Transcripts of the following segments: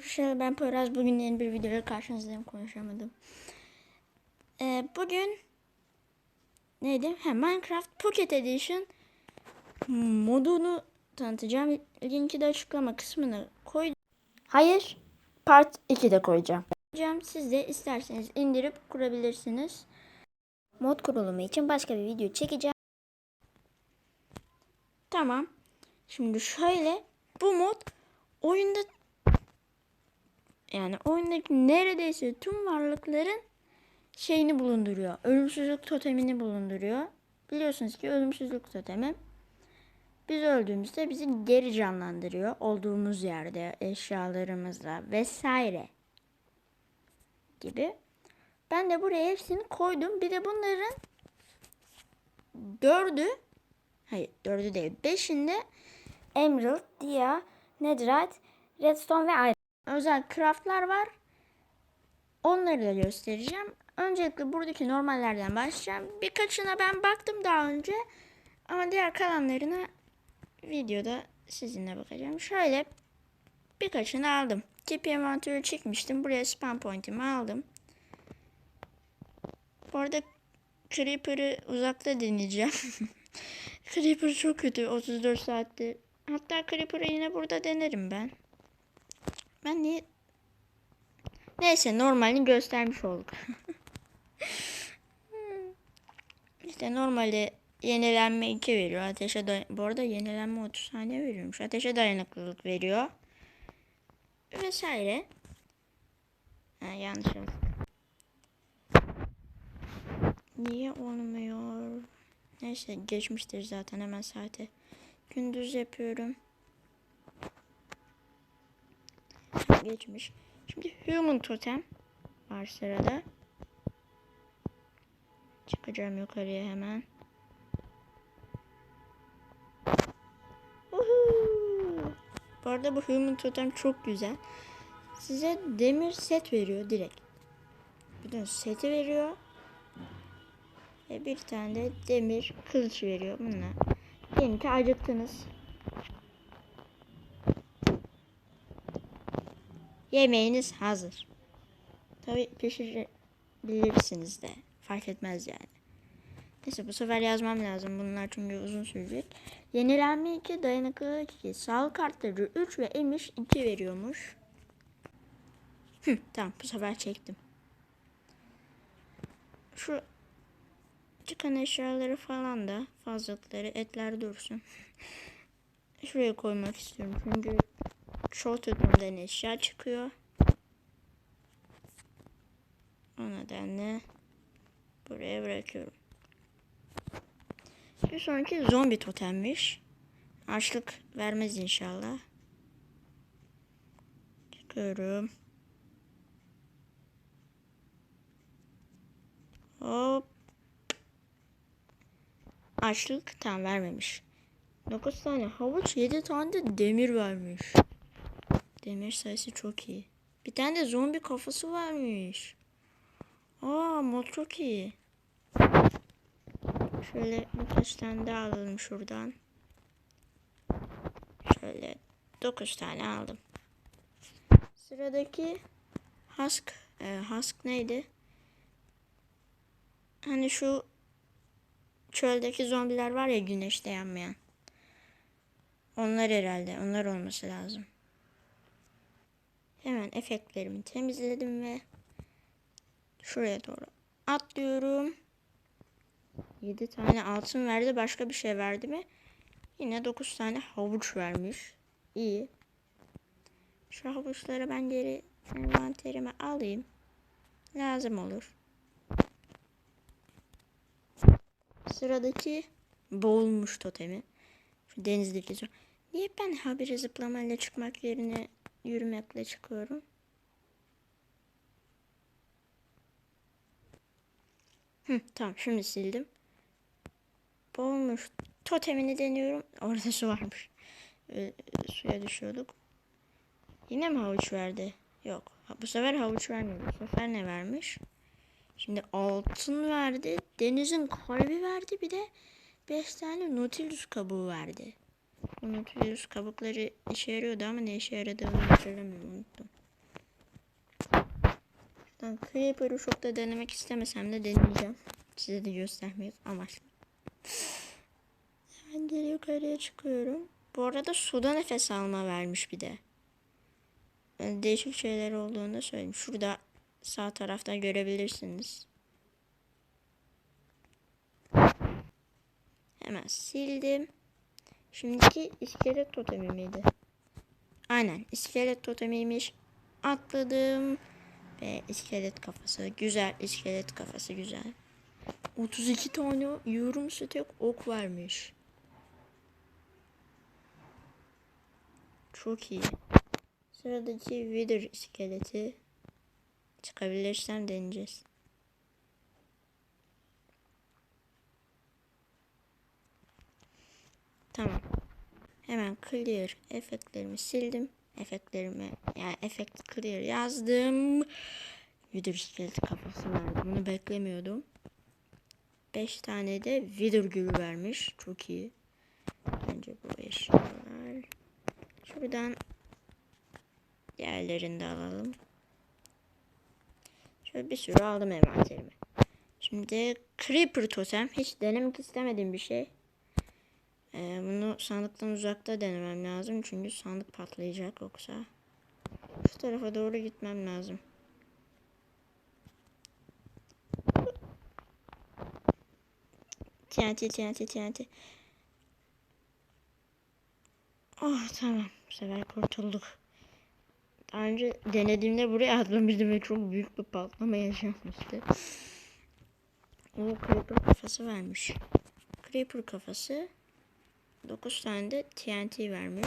arkadaşlar ben Poyraz bugün yeni bir videoyla karşınızdayım konuşamadım. Ee, bugün neydi? Ha, Minecraft Pocket Edition modunu tanıtacağım. Linki de açıklama kısmına koydum. Hayır, Part 2'de koyacağım. Koyacağım. Siz de isterseniz indirip kurabilirsiniz. Mod kurulumu için başka bir video çekeceğim. Tamam. Şimdi şöyle bu mod oyunda yani oyundaki neredeyse tüm varlıkların şeyini bulunduruyor. Ölümsüzlük totemini bulunduruyor. Biliyorsunuz ki ölümsüzlük totemi biz öldüğümüzde bizi geri canlandırıyor. Olduğumuz yerde eşyalarımızla vesaire gibi. Ben de buraya hepsini koydum. Bir de bunların dördü hayır dördü değil beşinde Emerald, Dia, Netherite, Redstone ve Iron. Özel craftlar var. Onları da göstereceğim. Öncelikle buradaki normallerden başlayacağım. Birkaçına ben baktım daha önce. Ama diğer kalanlarına videoda sizinle bakacağım. Şöyle birkaçını aldım. Tip envantörü çekmiştim. Buraya spam point'imi aldım. Bu arada Creeper'ı uzakta deneyeceğim. Creeper çok kötü 34 saatte. Hatta Creeper'ı yine burada denerim ben. Ben niye... Neyse normalini göstermiş olduk. işte normalde yenilenme 2 veriyor. Ateşe day Bu arada yenilenme 30 saniye veriyormuş. Ateşe dayanıklılık veriyor. Vesaire. Ha, yanlış yazdım. Niye olmuyor? Neyse geçmiştir zaten hemen saate. Gündüz yapıyorum. Geçmiş. Şimdi human totem var sırada. Çıkacağım yukarıya hemen. Uhu. Bu arada bu human totem çok güzel. Size demir set veriyor direkt. Bütün seti veriyor. Ve bir tane de demir kılıç veriyor bununla. Diyelim ki acıktınız. Yemeğiniz hazır. Tabi pişirebilirsiniz de. Fark etmez yani. Neyse bu sefer yazmam lazım. Bunlar çünkü uzun sürecek. Yenilenme 2, dayanıklılık 2. Sağlık kartları 3 ve emiş 2 veriyormuş. Hı, tamam bu sefer çektim. Şu çıkan eşyaları falan da fazlalıkları etler dursun. Şuraya koymak istiyorum çünkü çok tutumdan eşya çıkıyor. O nedenle buraya bırakıyorum. Bir sonraki zombi totemmiş. Açlık vermez inşallah. Çıkıyorum. Hop. Açlık tam vermemiş. 9 tane havuç 7 tane de demir vermiş. Demir sayısı çok iyi. Bir tane de zombi kafası varmış. Aa mod çok iyi. Şöyle birkaç tane daha alalım şuradan. Şöyle 9 tane aldım. Sıradaki husk. E, husk neydi? Hani şu çöldeki zombiler var ya güneşte yanmayan. Onlar herhalde. Onlar olması lazım. Hemen efektlerimi temizledim ve şuraya doğru atlıyorum. 7 tane altın verdi. Başka bir şey verdi mi? Yine 9 tane havuç vermiş. İyi. Şu havuçları ben geri envanterime alayım. Lazım olur. Sıradaki boğulmuş totemi. Şu denizdeki. Niye ben habire zıplamayla çıkmak yerine yürümekle çıkıyorum? Hı, tamam şimdi sildim. Boğulmuş totemini deniyorum. Orada su varmış. Ee, suya düşüyorduk. Yine mi havuç verdi? Yok. Bu sefer havuç vermiyor. Bu sefer ne vermiş? Şimdi altın verdi. Denizin kalbi verdi. Bir de 5 tane Nautilus kabuğu verdi. Bu Nautilus kabukları işe yarıyordu ama ne işe yaradığını hatırlamıyorum. Unuttum. Tamam, Creeper'ı çok da denemek istemesem de deneyeceğim. Size de göstermek amaçlı. Hemen geri yukarıya çıkıyorum. Bu arada suda nefes alma vermiş bir de. Yani değişik şeyler olduğunu da söyleyeyim. Şurada sağ tarafta görebilirsiniz. Hemen sildim. Şimdiki iskelet totemi miydi? Aynen iskelet totemiymiş. Atladım. Ve iskelet kafası. Güzel iskelet kafası güzel. 32 tane yorum stek ok vermiş. Çok iyi. Sıradaki Wither iskeleti. Çıkabilirsem deneyeceğiz. Tamam. Hemen clear efektlerimi sildim. Efektlerimi yani efekt clear yazdım. Wither iskeleti kafası verdi. Bunu beklemiyordum. 5 tane de Wither gülü vermiş. Çok iyi. Bence bu eşyalar. Şuradan diğerlerini de alalım. Şöyle bir sürü aldım envanterime. Şimdi Creeper totem. Hiç denemek istemediğim bir şey. Ee, bunu sandıktan uzakta denemem lazım. Çünkü sandık patlayacak yoksa. Şu tarafa doğru gitmem lazım. TNT, TNT, TNT. Oh tamam. Bu sefer kurtulduk. Daha önce denediğimde buraya atlamıştım ve çok büyük bir patlama yaşanmıştı. O Creeper kafası vermiş. Creeper kafası 9 tane de TNT vermiş.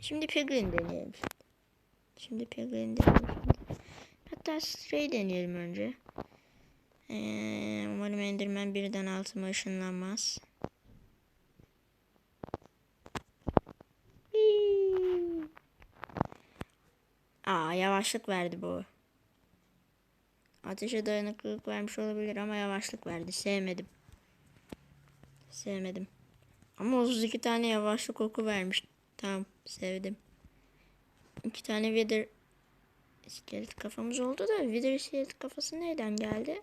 Şimdi Piglin deneyelim. Şimdi Piglin deneyelim. Hatta Stray deneyelim önce. Ee, umarım Enderman birden altıma ışınlanmaz. Aa yavaşlık verdi bu. Ateşe dayanıklılık vermiş olabilir ama yavaşlık verdi. Sevmedim. Sevmedim. Ama 32 tane yavaşlık oku vermiş. Tamam sevdim. İki tane Wither iskelet kafamız oldu da Wither iskelet kafası nereden geldi?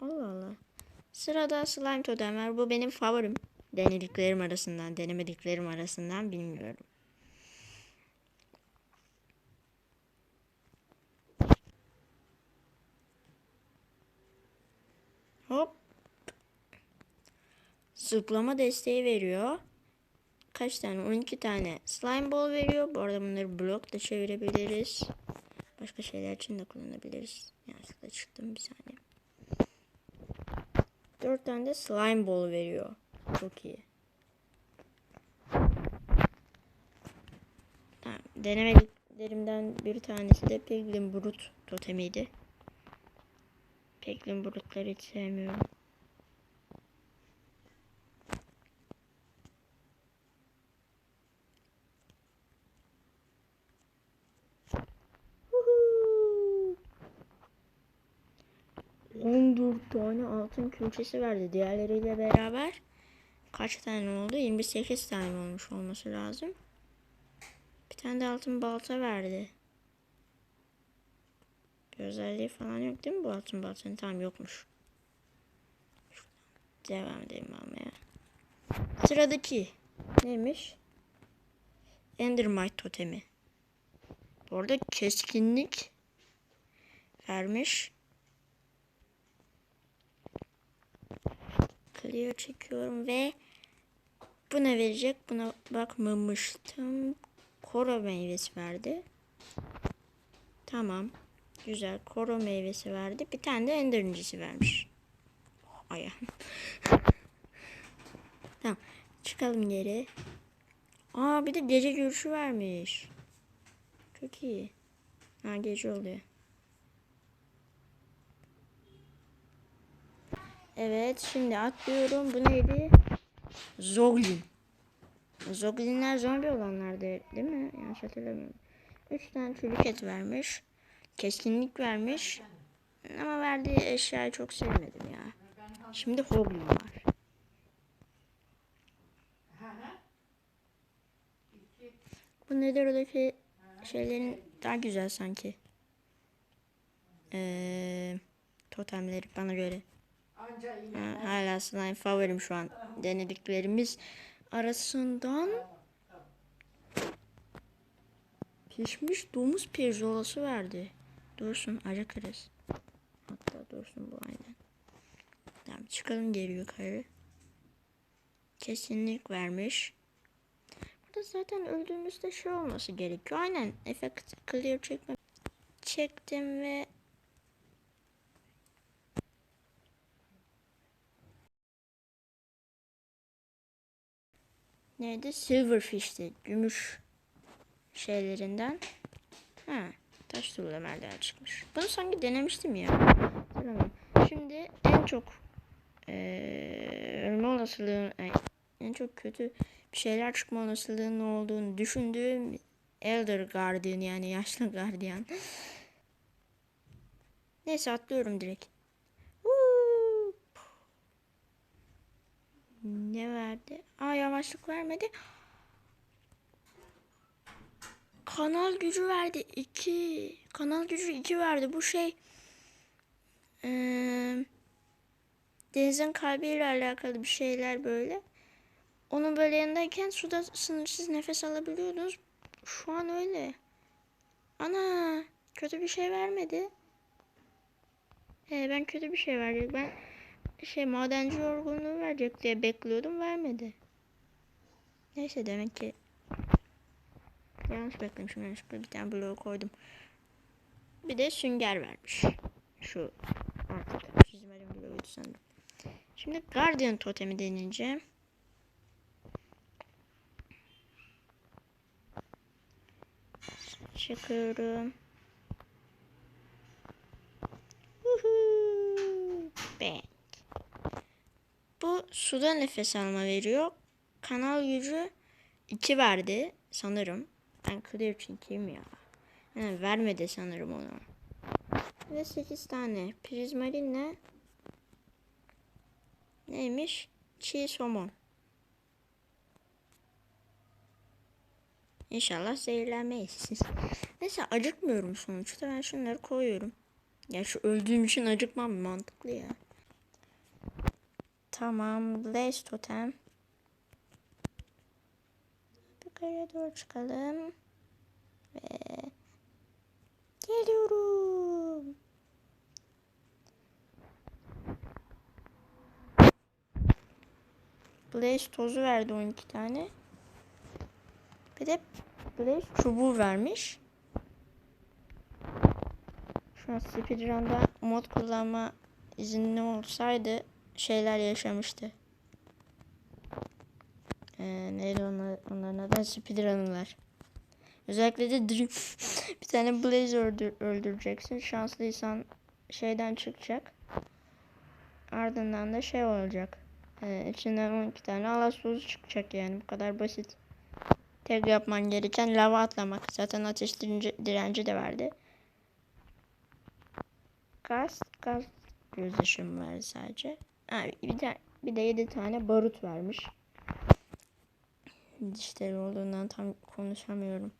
Allah Allah. Sırada slime totem var. Bu benim favorim. Denediklerim arasından, denemediklerim arasından bilmiyorum. Hop. Zıplama desteği veriyor. Kaç tane? 12 tane slime ball veriyor. Bu arada bunları blok da çevirebiliriz. Başka şeyler için de kullanabiliriz. Yanlışlıkla çıktım bir saniye. 4 tane de slime ball veriyor. Çok iyi. Tamam. Denemediklerimden bir tanesi de Piglin Brut totemiydi. Piglin Brutları hiç sevmiyorum. 14 tane altın külçesi verdi. Diğerleriyle beraber kaç tane oldu? 28 tane olmuş olması lazım. Bir tane de altın balta verdi. Bir özelliği falan yok değil mi bu altın baltanın? Tamam yokmuş. Devam edelim almaya. Sıradaki neymiş? Endermite totemi. Bu arada keskinlik vermiş. Clear çekiyorum ve bu ne verecek? Buna bakmamıştım. Koro meyvesi verdi. Tamam. Güzel. Koro meyvesi verdi. Bir tane de ender incisi vermiş. Oh, ayağım. tamam. Çıkalım geri. Aa bir de gece görüşü vermiş. Çok iyi. Ha gece oluyor. Evet şimdi atlıyorum. Bu neydi? Zoglin. Zoglinler zombi olanlardı değil mi? Yanlış hatırlamıyorum. 3 tane çürük et vermiş. Keskinlik vermiş. Ama verdiği eşyayı çok sevmedim ya. Şimdi Hoglin var. Bu nedir oradaki şeylerin daha güzel sanki. Ee, totemleri bana göre. Anca Ha, yine. hala slime favorim şu an. Denediklerimiz arasından pişmiş domuz pirzolası verdi. Dursun acıkırız. Hatta dursun bu aynen. Tamam çıkalım geri yukarı. Kesinlik vermiş. Burada zaten öldüğümüzde şey olması gerekiyor. Aynen efekt clear çekme. Çektim ve Neydi? Silverfish'ti. Gümüş şeylerinden. Ha, taş tuğla merdiven çıkmış. Bunu sanki denemiştim ya. Hatırlamıyorum. Şimdi en çok eee ölme olasılığın ay, en çok kötü bir şeyler çıkma olasılığının olduğunu düşündüğüm Elder Guardian yani yaşlı gardiyan. Neyse atlıyorum direkt. Ne verdi? Aa yavaşlık vermedi. Kanal gücü verdi. 2. Kanal gücü 2 verdi. Bu şey eee, denizin kalbiyle alakalı bir şeyler böyle. Onun böyle yanındayken suda sınırsız nefes alabiliyordunuz. Şu an öyle. Ana kötü bir şey vermedi. Ee, ben kötü bir şey verecek. Ben şey madenci yorgunluğu verecek diye bekliyordum vermedi. Neyse demek ki yanlış beklemişim yanlışlıkla bir tane bloğu koydum. Bir de sünger vermiş. Şu artık bloğuydu sanırım. Şimdi Guardian totemi deneyeceğim. Çıkıyorum. Suda nefes alma veriyor. Kanal gücü 2 verdi sanırım. Ben clear çünküyüm ya. Yani vermedi sanırım onu. Ve 8 tane prizmarinle neymiş? Çiğ somon. İnşallah zehirlenmeyiz. Neyse acıkmıyorum sonuçta. Ben şunları koyuyorum. Ya şu öldüğüm için acıkmam mantıklı ya. Tamam. Blaze totem. Yukarıya doğru çıkalım. Ve geliyorum. Blaze tozu verdi 12 tane. Bir de Blaze çubuğu vermiş. Şu an speedrun'da mod kullanma izinli olsaydı şeyler yaşamıştı. Ee, neydi onlar, onların adı? Speedrun'lar. Özellikle de Dream. bir tane Blaze öldür, öldüreceksin. Şanslıysan şeyden çıkacak. Ardından da şey olacak. Ee, içinden 12 tane alas tozu çıkacak yani. Bu kadar basit. Tek yapman gereken lava atlamak. Zaten ateş direnci, direnci de verdi. Gaz, gaz gözyaşım var sadece. Ha, bir de bir de 7 tane barut vermiş. Dişleri olduğundan tam konuşamıyorum.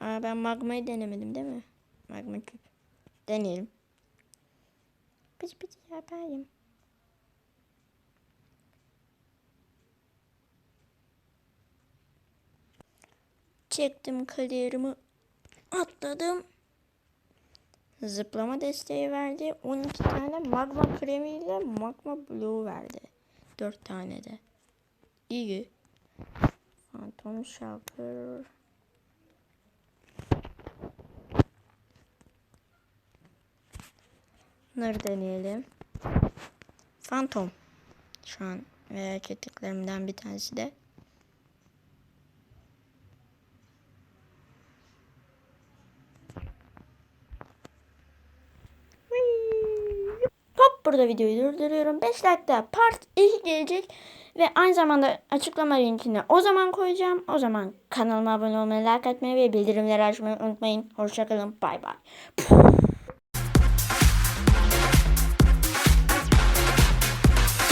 Aa, ben magmayı denemedim değil mi? Magma küp. Deneyelim. Pıç pıç yapayım. Çektim kariyerimi. Atladım. Zıplama desteği verdi. 12 tane magma kremiyle magma bloğu verdi. 4 tane de. İyi. Phantom Shulker. Bunları deneyelim. Phantom. Şu an merak ettiklerimden bir tanesi de. Hop burada videoyu durduruyorum. 5 dakika part 2 gelecek. Ve aynı zamanda açıklama linkini o zaman koyacağım. O zaman kanalıma abone olmayı, like atmayı ve bildirimleri açmayı unutmayın. Hoşçakalın. Bay bay.